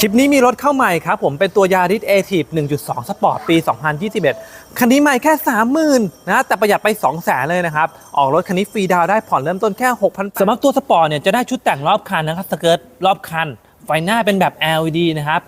คลิปนี้มีรถเข้าใหม่ครับผมเป็นตัวยาริสเอทีฟ1.2 สปอร์ตปี 2021 คันนี้ใหม่แค่ 30,000นะแต่ประหยัดไป200,000เลยนะครับ ออกรถคันนี้ฟรีดาวได้ผ่อนเริ่มต้นแค่ 6,000สำหรับตัวสปอร์ตเนี่ยจะได้ชุดแต่งรอบคันนะครับสเกิร์ตรอบคัน ไฟหน้าเป็นแบบ LED นะครับ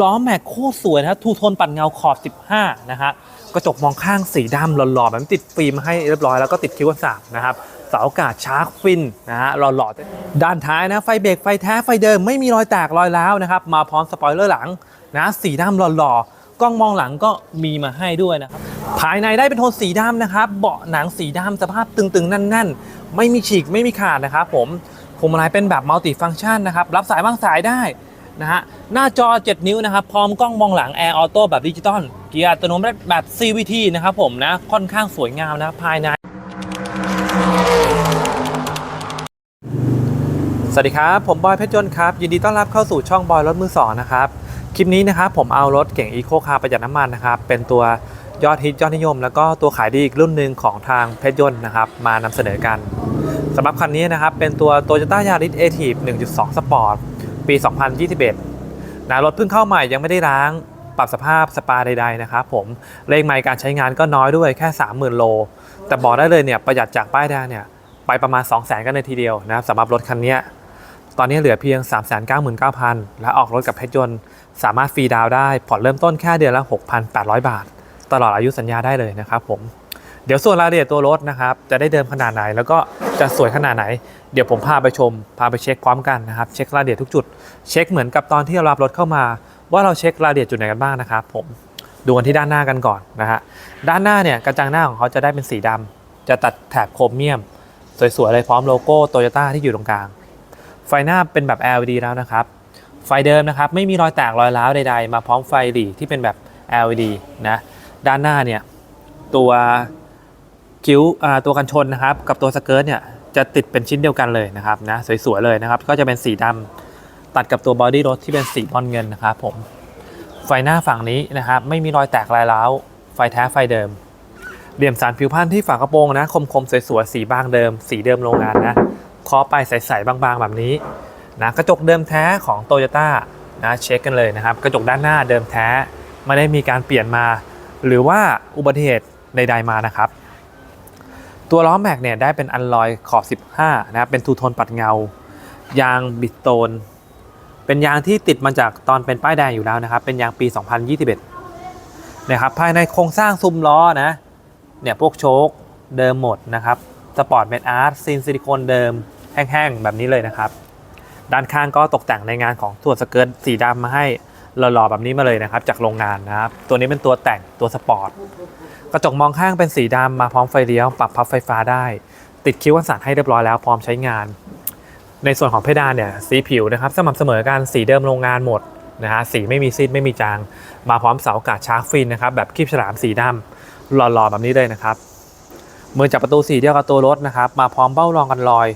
ล้อแม็กโคตรสวยนะครับทูโทนปัดเงาขอบ 15 นะครับกระจกมองข้างสีดำหล่อๆแบบติดฟิล์มมาให้เรียบร้อยแล้วก็ติดคิ้วสามนะครับ เสาอากาศชาร์กฟินนะฮะหล่อๆด้านท้ายนะไฟเบรกไฟแท้ไฟเดิมไม่มีรอยแตกรอยร้าวนะครับมาพร้อมสปอยเลอร์หลังนะสีดำหล่อๆกล้องมองหลังก็มีมาให้ด้วยนะครับภายในได้เป็นโทนสีดำนะครับเบาะหนังสีดำสภาพตึงๆ แน่นๆ ไม่มีฉีกไม่มีขาดนะครับผมพวงมาลัยเป็นแบบมัลติฟัง c t ชันนะครับรับสายบ้างสายได้นะฮะหน้าจอ 7 นิ้วนะครับ พร้อมกล้องมองหลัง Air Auto แบบดิจิตอลเกียร์อัตโนมัติแบบ CVT นะครับผมนะ ค่อนข้างสวยงามนะภายใน สวัสดีครับ ผมบอยเพชรยนต์ครับ ยินดีต้อนรับเข้าสู่ช่องบอยรถมือสองนะครับ คลิปนี้นะครับผมเอารถเก่งอีโคคาร์ประหยัดน้ำมันนะครับ เป็นตัวยอดฮิตยอดนิยม แล้วก็ตัวขายดีอีกรุ่นหนึ่งของทางเพชรยนต์นะครับ มานำเสนอกันสำหรับคันนี้นะครับ เป็นตัว Toyota Yaris a t i v 1.2 Sport ปี 2021นะรถเพิ่งเข้าใหม่ยังไม่ได้ล้าง ปรับสภาพสปาใดๆนะครับผมเลขไมล์การใช้งานก็น้อยด้วยแค่ 30,000 โล แต่บอกได้เลยเนี่ยประหยัดจากป้ายแดงเนี่ยไปประมาณ 200,000กันเลยทีเดียวนะครับสำหรับรถคันนี้ ตอนนี้เหลือเพียง 399,000 และออกรถกับเพชรยนต์ สามารถฟรีดาวได้ผ่อนเริ่มต้นแค่เดือนละ 6,800 บาท ตลอดอายุสัญญาได้เลยนะครับผมเดี๋ยวส่วนรายละเอียดตัวรถนะครับ จะได้เดิมขนาดไหน แล้วก็จะสวยขนาดไหน เดี๋ยวผมพาไปชม พาไปเช็คพร้อมกันนะครับ เช็ครายละเอียดทุกจุด เช็คเหมือนกับตอนที่เรารับรถเข้ามา ว่าเราเช็ครายละเอียดจุดไหนกันบ้างนะครับ ผมดูกันที่ด้านหน้ากันก่อนนะฮะด้านหน้าเนี่ยกระจังหน้าของเขาจะได้เป็นสีดำจะตัดแถบโครเมียม สวยๆเลยพร้อมโลโก้โตโยต้าที่อยู่ตรงกลาง ไฟหน้าเป็นแบบ LED แล้วนะครับ ไฟเดิมนะครับไม่มีรอยแตกรอยร้าวใดๆ มาพร้อมไฟหลีที่เป็นแบบ LED นะด้านหน้าเนี่ยตัวคิ้วตัวกันชนนะครับกับตัวสเกิร์ตเนี่ยจะติดเป็นชิ้นเดียวกันเลยนะครับนะสวยๆเลยนะครับ ก็จะเป็นสีดำตัดกับตัวบอดี้รถที่เป็นสีบอลเงินนะครับผมไฟหน้าฝั่งนี้นะครับไม่มีรอยแตกรายร้าวไฟแท้ไฟเดิม เหลี่ยมสารผิวพันธุ์ที่ฝากระโปรงนะคมๆสวยๆสีบางเดิม สีเดิมโรงงานนะ เคาะไปใสๆบางๆ แบบนี้นะกระจกเดิมแท้ของโตโยต้านะเช็คกันเลยนะครับ กระจกด้านหน้าเดิมแท้ไม่ได้มีการเปลี่ยนมา หรือว่าอุบัติเหตุใดๆมานะครับ ตัวล้อแม็กเนี่ยได้เป็นอัลลอยขอบ 15 นะครับเป็นทูโทนปัดเงา ยางบิดโตน เป็นยางที่ติดมาจากตอนเป็นป้ายแดงอยู่แล้วนะครับ เป็นยางปี 2021นะครับภายในโครงสร้างซุ้มล้อนะเนี่ยพวกโชคเดิมหมดนะครับสปอร์ตเมดอาร์ตซีนซิลิโคนเดิม แห้งๆแบบนี้เลยนะครับ ด้านข้างก็ตกแต่งในงานของตัวสเกิร์ตสีดำมาให้หล่อๆแบบนี้มาเลยนะครับ จากโรงงานนะครับ ตัวนี้เป็นตัวแต่งตัวสปอร์ตกระจกมองข้างเป็นสีดำมาพร้อมไฟเลี้ยว ปรับพับไฟฟ้าได้ ติดคิ้วกันสั่นให้เรียบร้อยแล้วพร้อมใช้งาน ในส่วนของเพดานเนี่ยสีผิวนะครับสม่ำเสมอกันสีเดิมโรงงานหมดนะฮะสีไม่มีซีดไม่มีจาง มาพร้อมเสาอากาศชาร์กฟินนะครับแบบคลิปฉลามสีดำหล่อๆแบบนี้เลยนะครับมือจับประตูสีเดียวกับตัวรถนะครับ มาพร้อมเบ้ารองกันรอย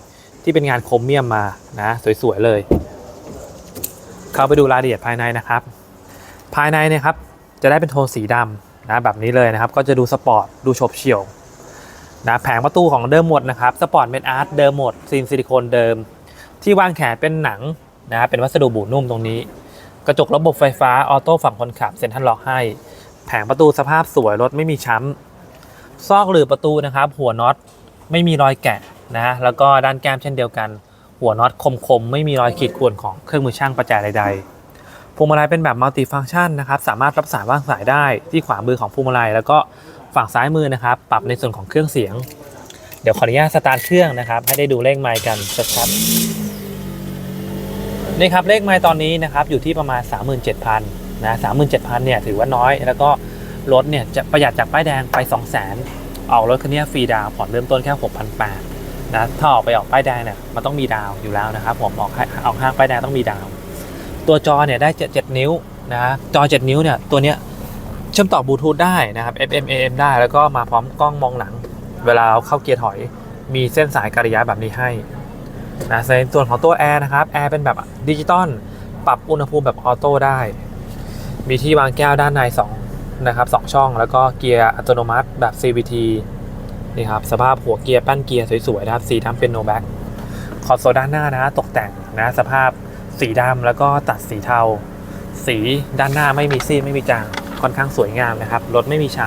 ที่เป็นงานโครเมียมมานะสวยๆเลย เข้าไปดูรายละเอียดภายในนะครับ ภายในเนี่ยครับจะได้เป็นโทนสีดำนะแบบนี้เลยนะครับ ก็จะดูสปอร์ตดูโฉบเฉี่ยวนะแผงประตูของเดิมหมดนะครับสปอร์ตเมดอาร์ตเดิมหมดซีนซิลิโคนเดิม ที่วางแขนเป็นหนังนะเป็นวัสดุบูนุ่มตรงนี้ กระจกระบบไฟฟ้าออโต้ฝั่งคนขับเซ็นทรัลล็อกให้ แผงประตูสภาพสวยรถไม่มีช้ำซอกหรือประตูนะครับ หัวน็อตไม่มีรอยแกะ นะแล้วก็ด้านแก้มเช่นเดียวกัน หัวน็อตคมๆ ไม่มีรอยขีดข่วนของเครื่องมือช่างประแจใดๆพวงมาลัยเป็นแบบมัลติฟัง c t ชันนะครับสามารถรับสายว่างสายได้ที่ขวามือของพวงมาลัย แล้วก็ฝั่งซ้ายมือนะครับ ปรับในส่วนของเครื่องเสียง เดี๋ยวขออนุญาตสตาร์ทเครื่องนะครับ ให้ได้ดูเลขไมล์กันชัดๆนี่ครับเลขไมล์ตอนนี้นะครับอยู่ที่ประมาณ 37,000นะ37,000เนี่ยถือว่าน้อย แล้วก็รถเนี่ยจะประหยัดจากป้ายแดงไป 200,000ออกรถคันนี้ฟรีดาวผ่อนเริ่มต้นแค่6,800 นะถ้าออกไปออกป้ายแดงเนี่ยมันต้องมีดาวอยู่แล้วนะครับผมออกออกห้างป้ายแดงต้องมีดาว ตัวจอเนี่ยได้7 7นิ้วนะจอ 7 นิ้วเนี่ยตัวเนี้ยเชื่อมต่อบลูทูธได้นะครับ FM AM ได้แล้วก็มาพร้อมกล้องมองหลัง เวลาเราเข้าเกียร์ถอย มีเส้นสายการยะแบบนี้ให้นะในส่วนของตัวแอร์นะครับแอร์เป็นแบบดิจิตอลปรับอุณหภูมิแบบออโต้ได้ มีที่วางแก้วด้านใน2นะครับสองช่อง แล้วก็เกียร์อัตโนมัติแบบ CVT นี่ครับสภาพหัวเกียร์แป้นเกียร์สวยๆนะครับสีดำเป็นโนแบ็กคอนโซลด้านหน้านะตกแต่งนะสภาพสีดำแล้วก็ตัดสีเทา สีด้านหน้าไม่มีซีดไม่มีจางค่อนข้างสวยงามนะครับรถไม่มีช้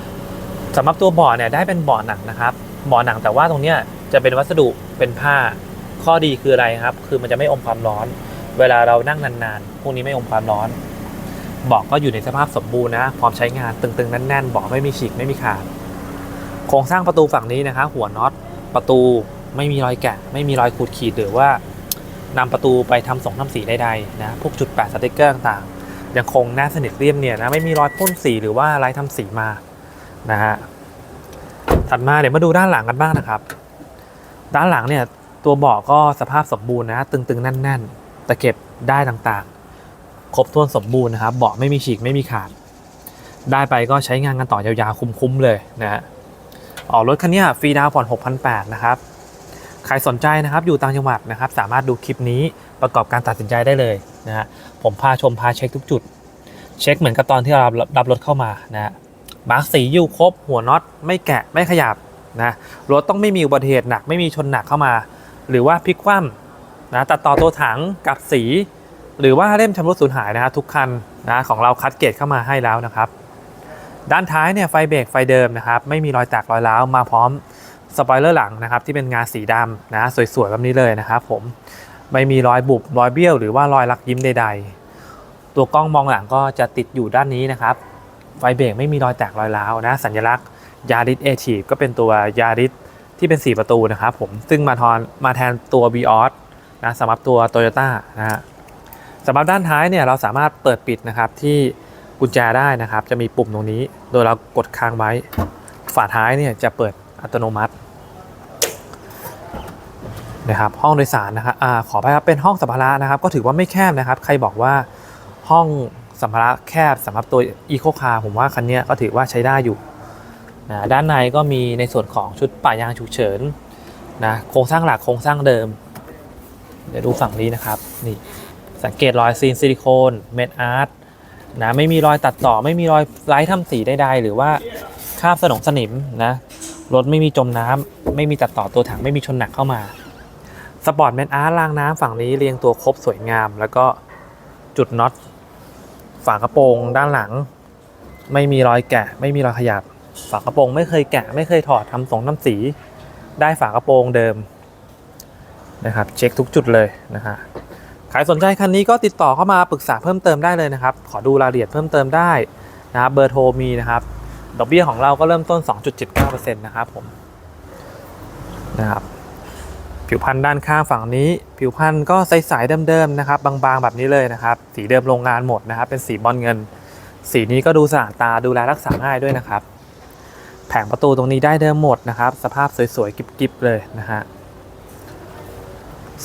ำสำหรับตัวเบาะเนี่ยได้เป็นเบาะหนังนะครับเบาะหนังแต่ว่าตรงเนี้ยจะเป็นวัสดุเป็นผ้าข้อดีคืออะไรครับ คือมันจะไม่อมความร้อน เวลาเรานั่งนานๆพวกนี้ไม่อมความร้อนเบาะก็อยู่ในสภาพสมบูรณ์นะ พร้อมใช้งานตึงๆแน่นๆเบาะไม่มีฉีกไม่มีขาด โครงสร้างประตูฝั่งนี้นะครับหัวน็อตประตูไม่มีรอยแกะ ไม่มีรอยขูดขีดหรือว่านำประตูไปทำสองทำสีใดๆนะพวกจุดแปะสติกเกอร์ต่างๆยังคงแน่าสนิทเรียบเนียนนะไม่มีรอยพ่นสีหรือว่าลายทำสีมานะฮะถัดมาเดี๋ยวมาดูด้านหลังกันบ้างนะครับ ด้านหลังเนี่ยตัวเบาะก็สภาพสมบูรณ์นะ ตึงๆแน่น ๆ ตะเข็บได้ต่างๆ ครบถ้วนสมบูรณ์นะครับเบาะไม่มีฉีกไม่มีขาด ได้ไปก็ใช้งานกันต่อยาวๆคุ้มๆเลยนะฮะ ออกรถคันนี้ฟรีดาวผ่อน6,800นะครับใครสนใจนะครับอยู่ต่างจังหวัดนะครับ สามารถดูคลิปนี้ประกอบการตัดสินใจได้เลยนะฮะผมพาชมพาเช็คทุกจุด เช็คเหมือนกับตอนที่เรารับรับรถเข้ามานะฮะมาร์สีอยู่ครบหัวน็อตไม่แกะไม่ขยับนะรถต้องไม่มีอุบัติเหตุหนักไม่มีชนหนักเข้ามา หรือว่าพลิกคว่ำนะตัดต่อตัวถังกับสี หรือว่าเล่มชำรุดสูญหายนะฮะทุกคันนะของเราคัดเกรดเข้ามาให้แล้วนะครับ ด้านท้ายเนี่ยไฟเบรกไฟเดิมนะครับไม่มีรอยแตกรอยร้าวมาพร้อมสปอยเลอร์หลังนะครับที่เป็นงานสีดำนะสวยๆแบบนี้เลยนะครับผมไม่มีรอยบุบรอยเบี้ยวหรือว่ารอยลักยิ้มใดๆ ตัวกล้องมองหลังก็จะติดอยู่ด้านนี้นะครับ ไฟเบรกไม่มีรอยแตกรอยร้าวนะสัญลักษณ์ยาริสเอทีฟก็เป็นตัวยาริสที่เป็น 4 ประตูนะครับผมซึ่งมาทอนมาแทนตัว v ีออสนะสำหรับตัว t o y ยต้านะฮะสำหรับด้านท้ายเนี่ยเราสามารถเปิดปิดนะครับที่ กุญแจได้นะครับ จะมีปุ่มตรงนี้ โดยเรากดค้างไว้ ฝาท้ายเนี่ยจะเปิดอัตโนมัตินะครับห้องโดยสารนะครับอาขอไปครับเป็นห้องสัมภาระนะครับ ก็ถือว่าไม่แคบนะครับ ใครบอกว่าห้องสัมภาระแคบสำหรับตัว Eco Car ผมว่าคันนี้ก็ถือว่าใช้ได้อยู่นะด้านในก็มีในส่วนของชุดป่ายางฉุกเฉินนะโครงสร้างหลักโครงสร้างเดิม เดี๋ยวดูฝั่งนี้นะครับนี่สังเกตรอยซีนซิลิโคนเม็ดอาร์ต นะไม่มีรอยตัดต่อไม่มีรอยไร้ทำสีใดๆหรือว่าคราบสนองสนิมนะรถไม่มีจมน้ำไม่มีตัดต่อตัวถังไม่มีชนหนักเข้ามาสปอร์ตแมนอาร์รางน้ำฝั่งนี้เรียงตัวครบสวยงาม แล้วก็จุดน็อตฝากระโปรงด้านหลัง ไม่มีรอยแกะ ไม่มีรอยขยับ ฝากระโปรงไม่เคยแกะ ไม่เคยถอดทำสองทำสี ได้ฝากระโปรงเดิมนะครับเช็คทุกจุดเลยนะฮะ ใครสนใจคันนี้ก็ติดต่อเข้ามาปรึกษาเพิ่มเติมได้เลยนะครับ ขอดูรายละเอียดเพิ่มเติมได้นะครับเบอร์โทรมีนะครับดอกเบี้ยของเราก็เริ่มต้น 2.79%นะครับผมนะครับผิวพันธุ์ด้านข้างฝั่งนี้ ผิวพันธุ์ก็ใสๆเดิมๆนะครับ บางๆแบบนี้เลยนะครับ สีเดิมโรงงานหมดนะครับ เป็นสีบอลเงิน สีนี้ก็ดูสะอาดตาดูแลรักษาง่ายด้วยนะครับ แผงประตูตรงนี้ได้เดิมหมดนะครับ สภาพสวยๆกิบๆเลยนะฮะ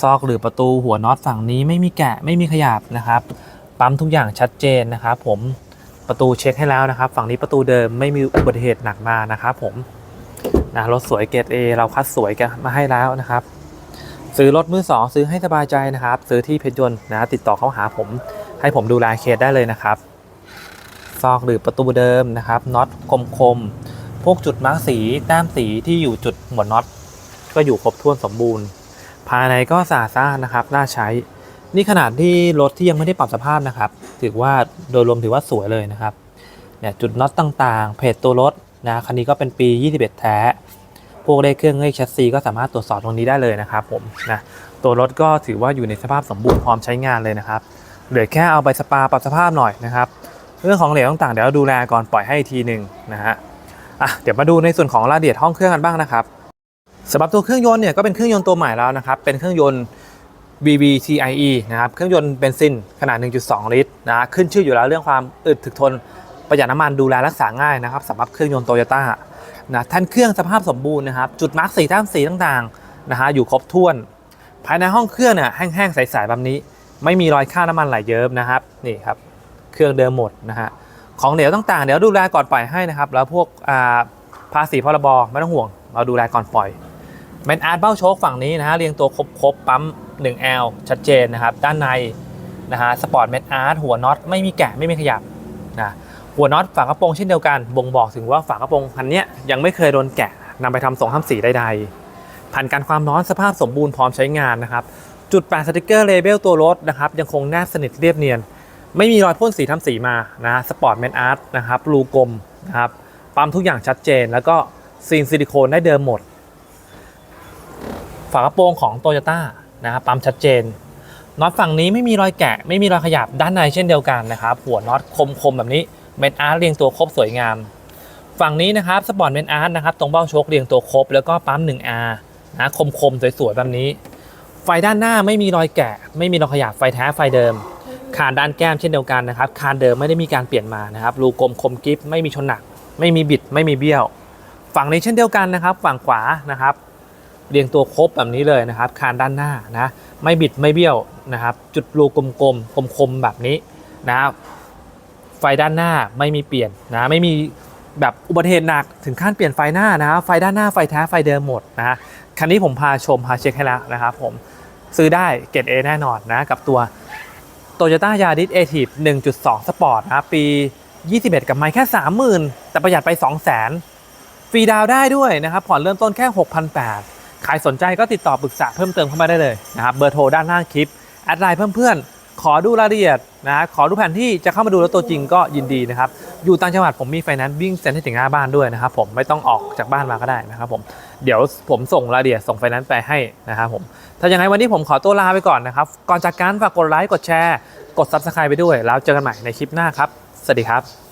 ซอกหรือประตูหัวน็อตฝั่งนี้ไม่มีแกะไม่มีขยับนะครับ ปั๊มทุกอย่างชัดเจนนะครับผมประตูเช็คให้แล้วนะครับ ฝั่งนี้ประตูเดิมไม่มีอุบัติเหตุหนักมานะครับผมนะรถสวยเกรด A เราคัดสวยกันมาให้แล้วนะครับ ซื้อรถมือสองซื้อให้สบายใจนะครับ ซื้อที่เพชรยนต์นะติดต่อเข้าหาผม ให้ผมดูแลเคสได้เลยนะครับซอกหรือประตูเดิมนะครับน็อตคมๆพวกจุดมาร์กสีแต้มสีที่อยู่จุดหัวน็อตก็อยู่ครบถ้วนสมบูรณ์ ภายในก็สะอาดสะอานนะครับน่าใช้ นี่ขนาดที่รถที่ยังไม่ได้ปรับสภาพนะครับ ถือว่าโดยรวมถือว่าสวยเลยนะครับเนี่ยจุดน็อตต่างๆ เพจตัวรถนะคันนี้ก็เป็นปี 21 แท้ พวกเลขเครื่องเลขแชสซีก็สามารถตรวจสอบตรงนี้ได้เลยนะครับผมนะตัวรถก็ถือว่าอยู่ในสภาพสมบูรณ์พร้อมใช้งานเลยนะครับเหลือแค่เอาไปสปาปรับสภาพหน่อยนะครับเรื่องของเหลวต่างๆเดี๋ยวดูแลก่อนปล่อยให้อีกทีหนึ่งนะฮะอะเดี๋ยวมาดูในส่วนของรายละเอียดห้องเครื่องกันบ้างนะครับ สำหรับตัวเครื่องยนต์เนี่ยก็เป็นเครื่องยนต์ตัวใหม่แล้วนะครับ เป็นเครื่องยนต์ BBTIE นะครับ เครื่องยนต์เบนซินขนาด 1.2 ลิตรนะขึ้นชื่ออยู่แล้วเรื่องความอึดถึกทนประหยัดน้ำมันดูแลรักษาง่ายนะครับสำหรับเครื่องยนต์โตโยต้านะท่านเครื่องสภาพสมบูรณ์นะครับ จุดมาร์กสีด้านสีต่างๆนะฮะอยู่ครบถ้วน ภายในห้องเครื่องเนี่ยแห้งๆใสๆแบบนี้ ไม่มีรอยค่าน้ำมันไหลเยิ้มนะครับนี่ครับเครื่องเดิมหมดนะฮะของเหลวต่างๆ เดี๋ยวดูแลก่อนปล่อยให้นะครับ แล้วพวกภาษีพรบไม่ต้องห่วง เราดูแลก่อนปล่อย เมนอาร์ตเบ้าโชคฝั่งนี้นะฮะเรียงตัวครบๆปั๊ม 1L ชัดเจนนะครับ ด้านในนะฮะสปอร์ตเมนอาร์ตหัวน็อตไม่มีแกะไม่มีขยับนะหัวน็อตฝากระโปรงเช่นเดียวกัน บ่งบอกถึงว่าฝากระโปรงคันนี้ยังไม่เคยโดนแกะนำไปทำสองทำสีใดๆผ่านการความร้อนสภาพสมบูรณ์พร้อมใช้งานนะครับ จุดแปะสติกเกอร์เลเบลตัวรถนะครับยังคงแนบสนิทเรียบเนียน ไม่มีรอยพ่นสีทำสีมานะสปอร์ตเมนอาร์ตนะครับรูกลมนะครับปั๊มทุกอย่างชัดเจน แล้วก็ซีนซิลิโคนได้เดิมหมด ฝากระโปรงของโตโยต้านะครับปั๊มชัดเจนน็อตฝั่งนี้ไม่มีรอยแกะ ไม่มีรอยขยับด้านในเช่นเดียวกันนะครับหัวน็อตคมๆแบบนี้เมนอาร์เรียงตัวครบสวยงาม ฝั่งนี้นะครับสปอร์ตเมนอาร์ตนะครับตรงเบ้าโชคเรียงตัวครบ แล้วก็ปั๊ม 1R นะคมๆสวยๆแบบนี้ ไฟด้านหน้าไม่มีรอยแกะ ไม่มีรอยขยับไฟแท้ไฟเดิมคานด้านแก้มเช่นเดียวกันนะครับคานเดิมไม่ได้มีการเปลี่ยนมานะครับรูกลมคมกิฟไม่มีชนหนัก ไม่มีบิดไม่มีเบี้ยว ฝั่งนี้เช่นเดียวกันนะครับ ฝั่งขวานะครับ เรียงตัวครบแบบนี้เลยนะครับ คานด้านหน้านะไม่บิดไม่เบี้ยวนะครับ จุดรูกลมๆคมๆแบบนี้นะครับไฟด้านหน้าไม่มีเปลี่ยนนะไม่มีแบบอุบัติเหตุหนักถึงขั้นเปลี่ยนไฟหน้านะครับไฟด้านหน้าไฟแท้ไฟเดิมหมดนะคันนี้ผมพาชมพาเช็คให้แล้วนะครับผมซื้อได้เกรด A แน่นอนนะกับตัว Toyota Yaris a t i v 1.2 Sport นะครับปี 21 กับไมล์แค่ 30,000 แต่ประหยัดไป 200,000 ฟรีดาวได้ด้วยนะครับผ่อนเริ่มต้นแค่ 6,800 ใครสนใจก็ติดต่อปรึกษาเพิ่มเติมเข้ามาได้เลยนะครับเบอร์โทรด้านล่างคลิปแอดไลน์เพื่อนๆขอดูรายละเอียดนะขอดูแผนที่จะเข้ามาดูแล้วตัวจริงก็ยินดีนะครับอยู่ต่างจังหวัดผมมีไฟแนนซ์วิ่งเซ็นให้ถึงหน้าบ้านด้วยนะครับผมไม่ต้องออกจากบ้านมาก็ได้นะครับผมเดี๋ยวผมส่งรายละเอียดส่งไฟแนนซ์ไปให้นะครับผมถ้าอย่างไรวันนี้ผมขอตัวลาไปก่อนนะครับก่อนจากการฝากกดไลค์กดแชร์ กด Subscribe ไปด้วย แล้วเจอกันใหม่ในคลิปหน้าครับสวัสดีครับ